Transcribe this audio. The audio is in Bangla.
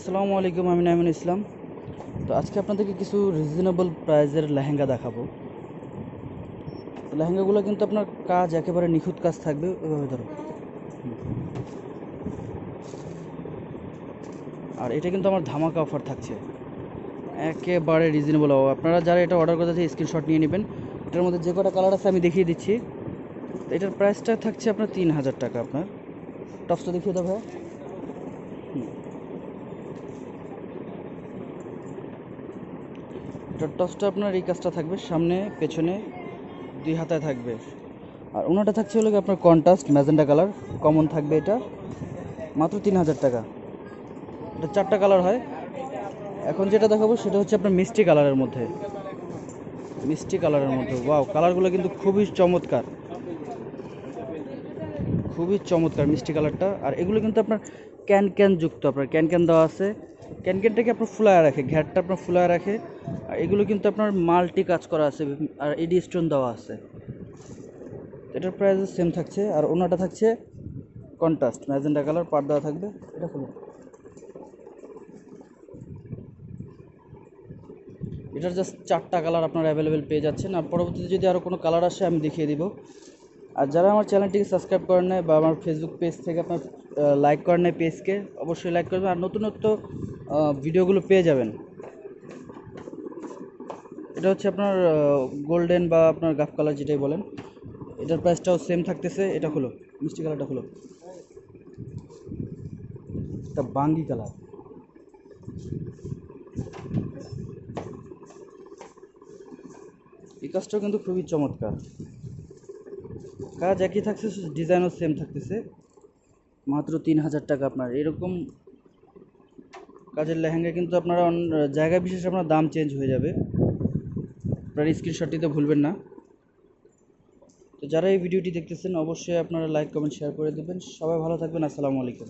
আসসালামু আলাইকুম, আমি নাইমুন ইসলাম। তো আজকে আপনাদেরকে কিছু রিজনেবল প্রাইজের লেহেঙ্গা দেখাবো। লেহেঙ্গাগুলো কিন্তু আপনার কাজ একেবারে নিখুঁত কাজ থাকবে ওইভাবে ধরো। আর এটা কিন্তু আমার ধামাকা অফার থাকছে। একেবারে রিজনেবল আপনারা যারা এটা অর্ডার করতে স্ক্রিনশট নিয়ে নেবেন। এটার মধ্যে যে কটা কালার আছে, আমি দেখিয়ে দিচ্ছি। এটার প্রাইসটা থাকছে আপনার তিন হাজার টাকা আপনার। টপসটা দেখিয়ে দাও এটার টপসটা আপনার এই কাজটা থাকবে, সামনে, পেছনে, দুই হাতায় থাকবে। আর ওনাটা থাকছে হলো আপনার কন্ট্রাস্ট ম্যাজেন্ডা কালার কমন থাকবে এটা, মাত্র তিন হাজার টাকা। এটা চারটা কালার হয়। এখন যেটা দেখাবো সেটা হচ্ছে আপনার মিষ্টি কালারের মধ্যে। মিষ্টি কালারের মধ্যে ওয়াও কালারগুলো কিন্তু খুবই চমৎকার। খুবই চমৎকার মিষ্টি কালারটা। আর এগুলো কিন্তু আপনার ক্যান ক্যান যুক্ত, আপনার ক্যান ক্যান দেওয়া আছে। ক্যান ক্যানটাকে আপনার ফুলায় রাখে, ঘ্যাটটা আপনার ফুলায় রাখে। আর এগুলো কিন্তু আপনার মাল্টি কাজ করা আছে আর এডি স্টোন দেওয়া আছে। এটার প্রাইস সেম থাকছে, আর ওনাটা থাকছে কন্ট্রাস্ট ম্যাজেন্ডা কালার পার দেওয়া থাকবে, এটা খুলো এটার জাস্ট চারটা কালার আপনারা অ্যাভেলেবেল পেয়ে যাচ্ছেন। আর পরবর্তীতে যদি আরও কোনো কালার আসে, আমি দেখিয়ে দিব। আর যারা আমার চ্যানেলটিকে সাবস্ক্রাইব করেন নাই বা আমার ফেসবুক পেজ থেকে আপনার লাইক করেন নাই পেজকে অবশ্যই লাইক করবেন। আর নতুনত্ব ভিডিওগুলো পেয়ে যাবেন। এটা হচ্ছে আপনার গোল্ডেন বা আপনার গাফ কালার যেটাই বলেন। এটার প্রাইসটাও সেম থাকতেছে, এটা হলো মিষ্টি কালারটা হলো এটা বাঙ্গি কালার এই কাজটাও কিন্তু খুবই চমৎকার। কাজ একই থাকছে ডিজাইনও সেম থাকতেছে। মাত্র তিন হাজার টাকা আপনার, এরকম কাজের লেহেঙ্গা কিন্তু আপনারা জায়গা বিশেষে আপনার দাম চেঞ্জ হয়ে যাবে। আপনার স্ক্রিনশটটিতে ভুলবেন না। তো যারা এই ভিডিওটি দেখতেছেন, অবশ্যই আপনারা লাইক কমেন্ট শেয়ার করে দেবেন। সবাই ভালো থাকবেন, আসসালামু আলাইকুম।